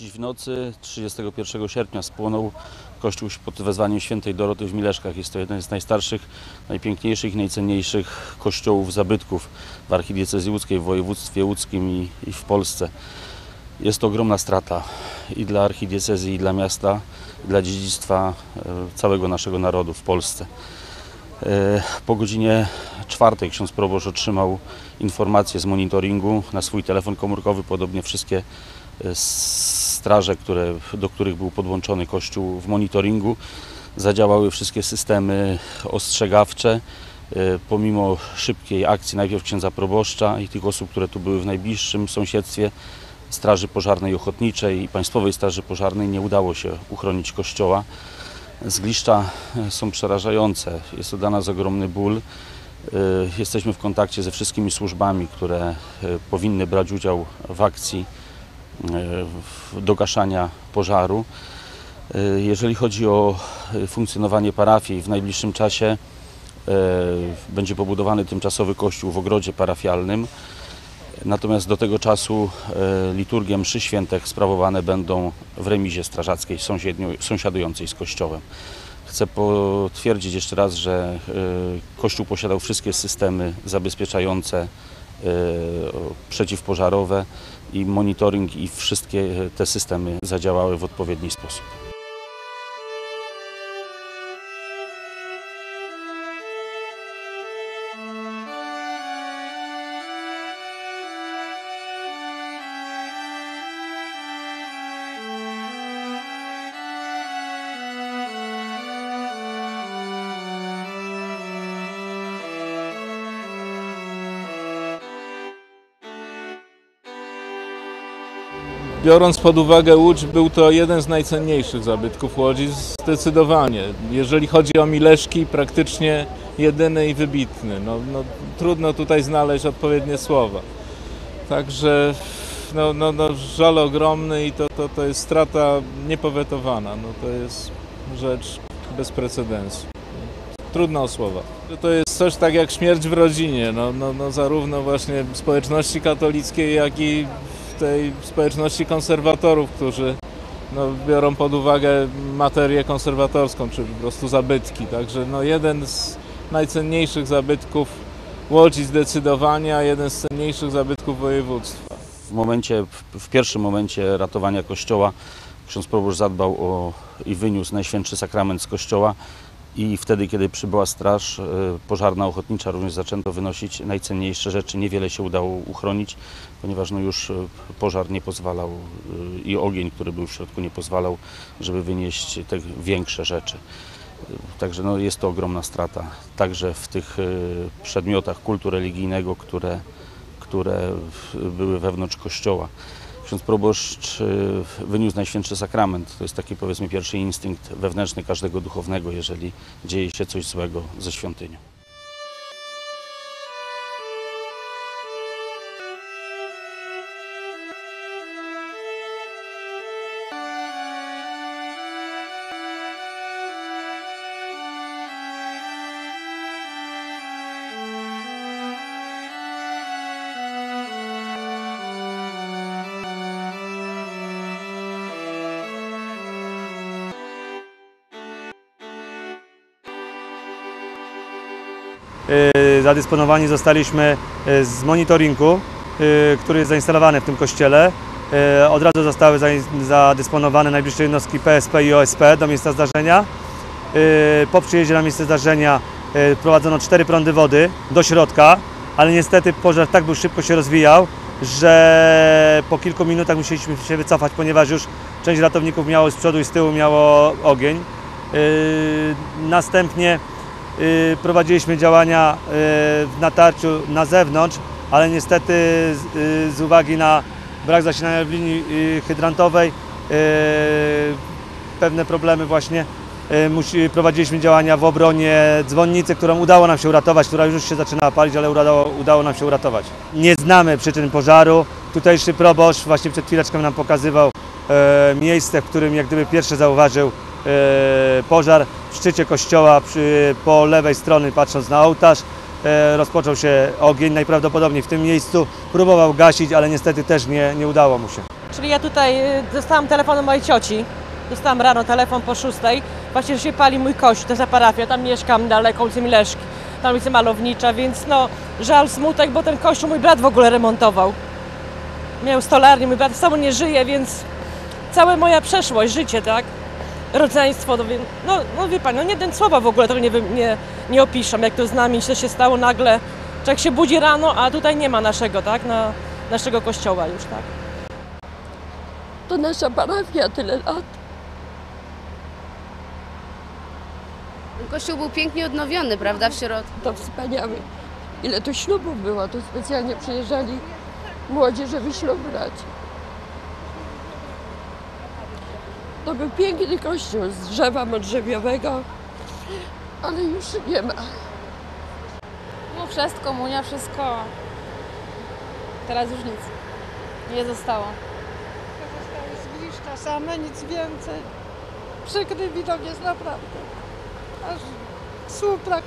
Dziś w nocy 31 sierpnia spłonął kościół pod wezwaniem świętej Doroty w Mileszkach. Jest to jeden z najstarszych, najpiękniejszych i najcenniejszych kościołów zabytków w archidiecezji łódzkiej, w województwie łódzkim i, i w Polsce. Jest to ogromna strata i dla archidiecezji, i dla miasta, i dla dziedzictwa e, całego naszego narodu w Polsce. E, Po godzinie czwartej ksiądz proboszcz otrzymał informację z monitoringu na swój telefon komórkowy. Podobnie wszystkie straże, które, do których był podłączony kościół w monitoringu, zadziałały wszystkie systemy ostrzegawcze. E, Pomimo szybkiej akcji najpierw księdza proboszcza i tych osób, które tu były w najbliższym sąsiedztwie, Straży Pożarnej Ochotniczej i Państwowej Straży Pożarnej nie udało się uchronić kościoła. Zgliszcza e, są przerażające. Jest to dla nas ogromny ból. E, Jesteśmy w kontakcie ze wszystkimi służbami, które powinny brać udział w akcji dogaszania pożaru. E, Jeżeli chodzi o e, funkcjonowanie parafii, w najbliższym czasie e, będzie pobudowany tymczasowy kościół w ogrodzie parafialnym. Natomiast do tego czasu liturgie mszy świętych sprawowane będą w remizie strażackiej sąsiadującej z kościołem. Chcę potwierdzić jeszcze raz, że Kościół posiadał wszystkie systemy zabezpieczające przeciwpożarowe i monitoring i wszystkie te systemy zadziałały w odpowiedni sposób. Biorąc pod uwagę Łódź, był to jeden z najcenniejszych zabytków Łodzi, zdecydowanie. Jeżeli chodzi o Mileszki, praktycznie jedyny i wybitny. No, no, trudno tutaj znaleźć odpowiednie słowa. Także no, no, no, żal ogromny i to, to, to jest strata niepowetowana. No, to jest rzecz bez precedensu. Trudno o słowa. To jest coś tak jak śmierć w rodzinie, no, no, no, zarówno właśnie społeczności katolickiej, jak i tej społeczności konserwatorów, którzy no, biorą pod uwagę materię konserwatorską, czy po prostu zabytki. Także no, jeden z najcenniejszych zabytków Łodzi zdecydowanie, a jeden z cenniejszych zabytków województwa. W momencie, w, pierwszym momencie ratowania kościoła ksiądz proboszcz zadbał o i wyniósł Najświętszy Sakrament z kościoła i wtedy, kiedy przybyła straż e, pożarna ochotnicza, również zaczęto wynosić najcenniejsze rzeczy. Niewiele się udało uchronić, ponieważ no już e, pożar nie pozwalał e, i ogień, który był w środku, nie pozwalał, żeby wynieść te większe rzeczy. Także no, jest to ogromna strata, także w tych przedmiotach kultu religijnego, które, które były wewnątrz kościoła. Ksiądz proboszcz e, wyniósł Najświętszy Sakrament. To jest taki powiedzmy pierwszy instynkt wewnętrzny każdego duchownego, jeżeli dzieje się coś złego ze świątynią. Zadysponowani zostaliśmy y, z monitoringu, y, który jest zainstalowany w tym kościele. Od razu zostały zadysponowane najbliższe jednostki PSP i OSP do miejsca zdarzenia. Po przyjeździe na miejsce zdarzenia prowadzono cztery prądy wody do środka, ale niestety pożar tak był szybko się rozwijał, że po kilku minutach musieliśmy się wycofać, ponieważ już część ratowników miało z przodu i z tyłu miało ogień. Następnie prowadziliśmy działania y, w natarciu na zewnątrz, ale niestety z, y, z uwagi na brak zasilania w linii y, hydrantowej, y, pewne problemy właśnie, y, prowadziliśmy działania w obronie dzwonnicy, którą udało nam się uratować, która już się zaczynała palić, ale udało, udało nam się uratować. Nie znamy przyczyn pożaru. Tutejszy proboszcz właśnie przed chwileczką nam pokazywał e, miejsce, w którym jak gdyby pierwszy zauważył pożar w szczycie kościoła przy, po lewej stronie patrząc na ołtarz. E, rozpoczął się ogień najprawdopodobniej w tym miejscu. Próbował gasić, ale niestety też nie, nie udało mu się. Czyli ja tutaj y, dostałam telefon od mojej cioci. Dostałam rano telefon po szóstej. Właśnie, że się pali mój kościół, to jest parafia. Tam mieszkam daleko, ulicy Mileszki. Tam ulica Malownicza, więc no żal, smutek, bo ten kościół mój brat w ogóle remontował. Miał stolarnię, mój brat sam nie żyje, więc cała moja przeszłość, życie, tak? Rodzeństwo, no, wie- no, no wie pan, no nie ten słowa w ogóle tego nie, nie, nie opiszę, jak to z nami, co się stało nagle. Człowiek się budzi rano, a tutaj nie ma naszego, tak? Na, naszego kościoła już, tak? To nasza parafia tyle lat. Kościół był pięknie odnowiony, prawda, w środku. To wspaniały. Ile tu ślubów było, tu specjalnie przyjeżdżali młodzi, żeby ślub brać. To był piękny kościół z drzewa modrzewiowego, ale już nie ma. No chrzest, komunia, wszystko. Teraz już nic. Nie zostało. zgliszcza same, nic więcej. Przykry widok jest naprawdę. Aż brak,